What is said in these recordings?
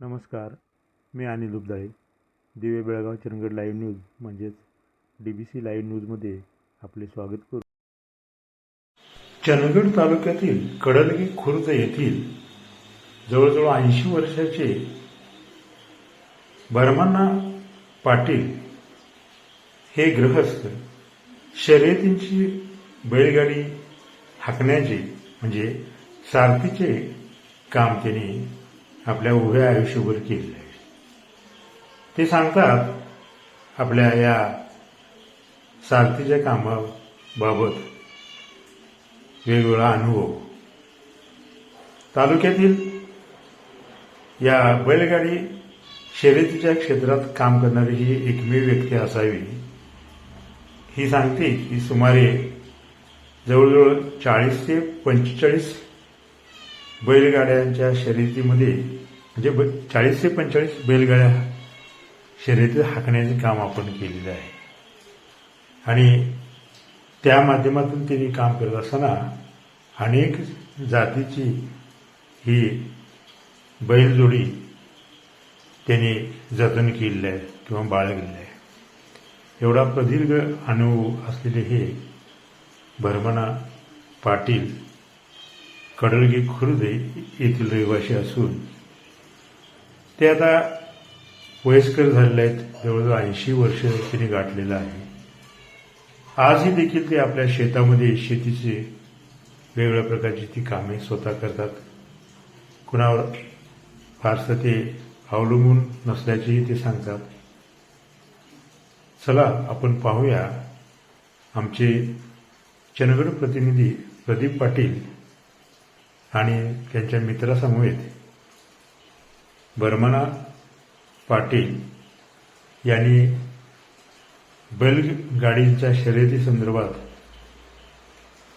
नमस्कार मी अनिल उबदाळे. दिवे Belgaum Charangad live news म्हणजेच डी बी सी लाईव्ह न्यूजमध्ये आपले स्वागत करू. चंदगड तालुक्यातील कडलगी खुर्द येथील जवळजवळ ऐंशी वर्षाचे बर्मण्णा पाटील हे गृहस्थ शर्यतींची बैलगाडी हाकण्याचे म्हणजे सारथीचे काम त्यांनी आपल्या उभ्या आयुष्यभर केलेलं आहे. ते सांगतात आपल्या या सारथीच्या कामाबाबत वेगवेगळा अनुभव. तालुक्यातील या बैलगाडी शर्यतीच्या क्षेत्रात काम करणारी ही एकमेव व्यक्ती असावी. ही सांगते की सुमारे जवळजवळ चाळीस ते पंचेचाळीस बैलगाड्यांच्या शर्यतीमध्ये म्हणजे ब चाळीस ते पंचेचाळीस बैलगाड्या शर्यतीत हाकण्याचे काम आपण केलेलं आहे. आणि त्या माध्यमातून त्यांनी काम करत असताना अनेक जातीची ही बैलजोडी त्यांनी जतन केलेलं आहे किंवा बाळगलेलं आहे. एवढा प्रदीर्घ अनुभव असलेले हे भरमणा पाटील कडलगी खुर्द येथील रहिवासी असून ते आता वयस्कर झालेले आहेत. जवळजवळ ऐंशी वर्ष त्यांनी गाठलेलं आहे. आजही देखील ते आपल्या शेतामध्ये शेतीचे वेगवेगळ्या प्रकारची ती कामे स्वतः करतात. कुणावर फारसं ते अवलंबून नसल्याचेही ते सांगतात. चला आपण पाहूया आमचे जनगण प्रतिनिधी प्रदीप पाटील आणि त्यांच्या मित्रासमवेत बर्मना पाटील यांनी बैलगाडींच्या शर्यती संदर्भात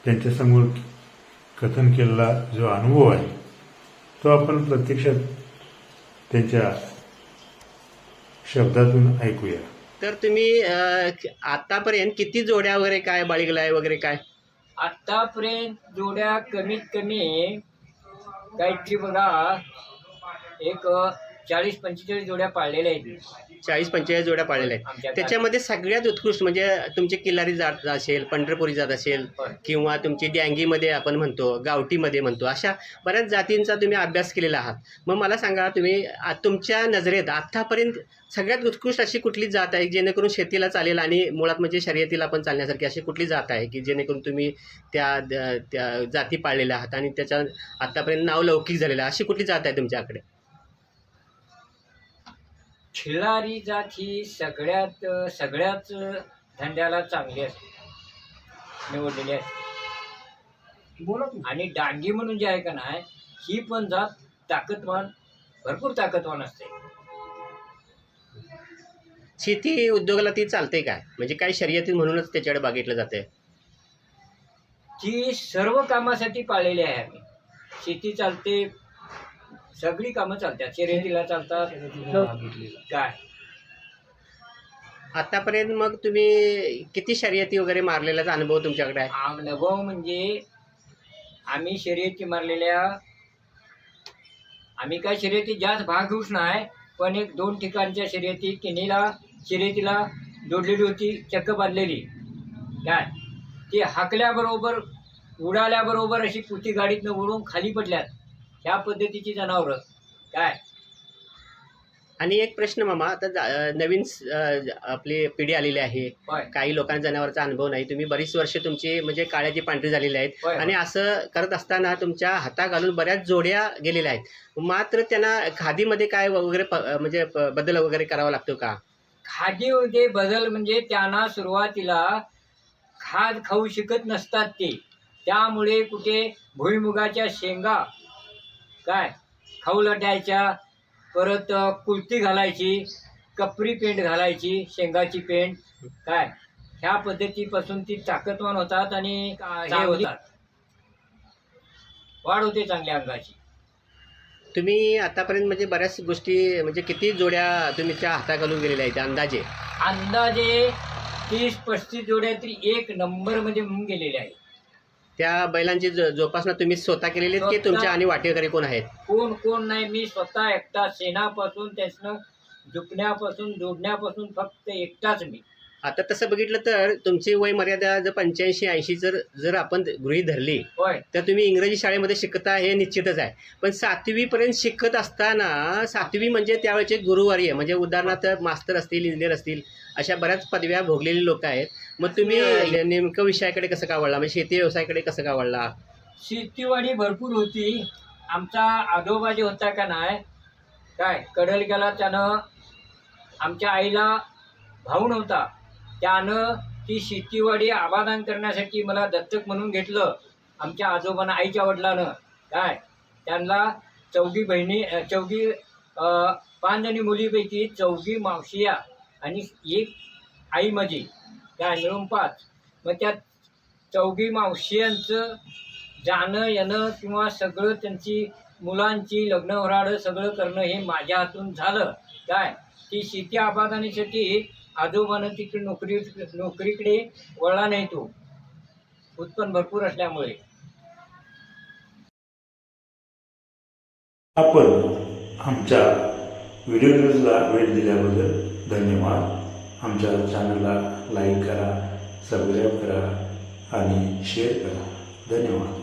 त्यांच्यासमोर कथन केलेला जो अनुभव आहे तो आपण प्रत्यक्षात त्यांच्या शब्दातून ऐकूया. तर तुम्ही आतापर्यंत किती जोड्या वगैरे काय बाळगलाय वगैरे काय? आतापर्यंत जोड्या कमीत कमी काहीतरी बघा एक चाळीस पंचेचाळीस जोड्या पाळलेल्या आहेत. चाळीस पंचेचाळीस जोड्या पाळलेल्या आहेत. आमच्या त्याच्यामध्ये सगळ्यात उत्कृष्ट म्हणजे तुमची किल्लारी जात असेल पंढरपुरी जात असेल होय. किंवा तुमची डँगीमध्ये आपण म्हणतो गावठीमध्ये म्हणतो अशा बऱ्याच जातींचा तुम्ही अभ्यास केलेला आहात. मग मला सांगा तुम्ही आ- तुमच्या नजरेत आत्तापर्यंत सगळ्यात उत्कृष्ट अशी कुठली जात आहे जेणेकरून शेतीला चालेल आणि मुळात म्हणजे शर्यतीला पण चालण्यासारखी अशी कुठली जात आहे की जेणेकरून तुम्ही त्या त्या जाती पाळलेल्या आहात आणि त्याच्या आत्तापर्यंत नाव लौकिक झालेलं आहे अशी कुठली जात आहे तुमच्याकडे? खिल्लारी जात ही सगळ्यात सगळ्याच धंद्याला चांगली असते. निवडलेली असते. आणि डांगी म्हणून जे आहे का नाही ही पण जात ताकदवान भरपूर ताकदवान असते. शेती उद्योगाला ती चालते काय म्हणजे काही शर्यती म्हणूनच त्याच्याकडे बघितलं जाते? ती सर्व कामासाठी पाळलेली आहे आम्ही. शेती चालते सगळी कामं चालतात. शर्यतीला चालतात. काय? आतापर्यंत मग तुम्ही किती शर्यती वगैरे मारलेल्याचा अनुभव तुमच्याकडे आहे? अनुभव म्हणजे आम्ही शर्यती मारलेल्या आम्ही काय शर्यती जास्त भाग घेऊच नाही पण एक दोन ठिकाणच्या शर्यती किनीला शर्यतीला जोडलेली होती चक्क बांधलेली. काय? ती हाकल्याबरोबर उडाल्याबरोबर अशी पुती गाडीतनं उडून खाली पडल्यात. ह्या पद्धतीची जनावरं. काय? आणि एक प्रश्न मामा आता जा- नवीन स- अं, आपली पिढी आलेली आहे. होय. काही लोकांना जनावरचा अनुभव नाही. तुम्ही बरीच वर्ष तुमची म्हणजे काळ्याची पांढरी झालेली आहेत. होय आणि असं करत असताना तुमच्या हाता घालून बऱ्याच जोड्या गेलेल्या आहेत. मात्र त्यांना खादीमध्ये काय वगैरे प- अं, म्हणजे प- बदल वगैरे करावा लागतो का? खादीमध्ये बदल म्हणजे त्यांना सुरुवातीला खाद खाऊ शकत नसतात ते. त्यामुळे कुठे भुईमुगाच्या शेंगा काय? खाऊ लटायच्या परत अ, कुलती घालायची कपरी पेंट घालायची शेंगाची पेंट काय? ह्या पद्धतीपासून ती ताकदवान होतात आणि हे होतात. वाढ होते चांगल्या अंगाची. तुम्ही आतापर्यंत म्हणजे बऱ्याच गोष्टी म्हणजे किती जोड्या तुम्ही त्या हाता घालून गेलेल्या आहेत अंदाजे? अंदाजे तीस पस्तीस जोड्या तरी एक नंबरमध्ये म्हणून गेलेले आहे त्या बैलांची जो- जोपासना तुम्ही स्वतः केलेली आहेत की. तुमच्या आणि वाटेकरी कोण आहेत कोण कोण नाही मी स्वतः एकटा शेणापासून त्याचं झुकण्यापासून जोडण्यापासून फक्त एकटाच मी आता तसं बघितलं तर तुमची वय मर्यादा जर पंच्याऐंशी ऐंशी जर जर आपण गृहीत धरली होय. तर तुम्ही इंग्रजी शाळेमध्ये शिकता हे निश्चितच आहे. पण सातवीपर्यंत शिकत असताना सातवी म्हणजे त्यावेळेचे गुरुवारी म्हणजे उदाहरणार्थ मास्तर असतील इंजिनियर असतील अशा बऱ्याच पदव्या भोगलेली लोक आहेत. मग तुम्ही नेमकं विषयाकडे कसं का वळला? म्हणजे शेती व्यवसायाकडे कसं का वळला? शेतीवाडी भरपूर होती. आमचा आजोबा जे होता का नाही? काय? कडल गेला त्यानं आमच्या आईला भाऊ नव्हता. त्यानं ती शेतीवाडी आबादान करण्यासाठी मला दत्तक म्हणून घेतलं. आमच्या आजोबांना आईच्या वडिलानं. काय? त्यांना चौघी बहिणी चौघी पाच जणी मुलीपैकी चौघी मावशिया आणि एक आई माझी. काय? मिळून पाच. मग त्या चौघी मावशियांचं जाणं येणं किंवा सगळं त्यांची मुलांची लग्न वराडं सगळं करणं हे माझ्या हातून झालं. काय? ती शेती आबादानीसाठी आजोबानं तिकडे नोकरी नोकरीकडे वळला नाही तो. उत्पन्न भरपूर असल्यामुळे. आपण आमच्या व्हिडिओ न्यूजला वेळ दिल्याबद्दल धन्यवाद. आमच्या चॅनलला लाईक करा सबस्क्राईब करा आणि शेअर करा. धन्यवाद.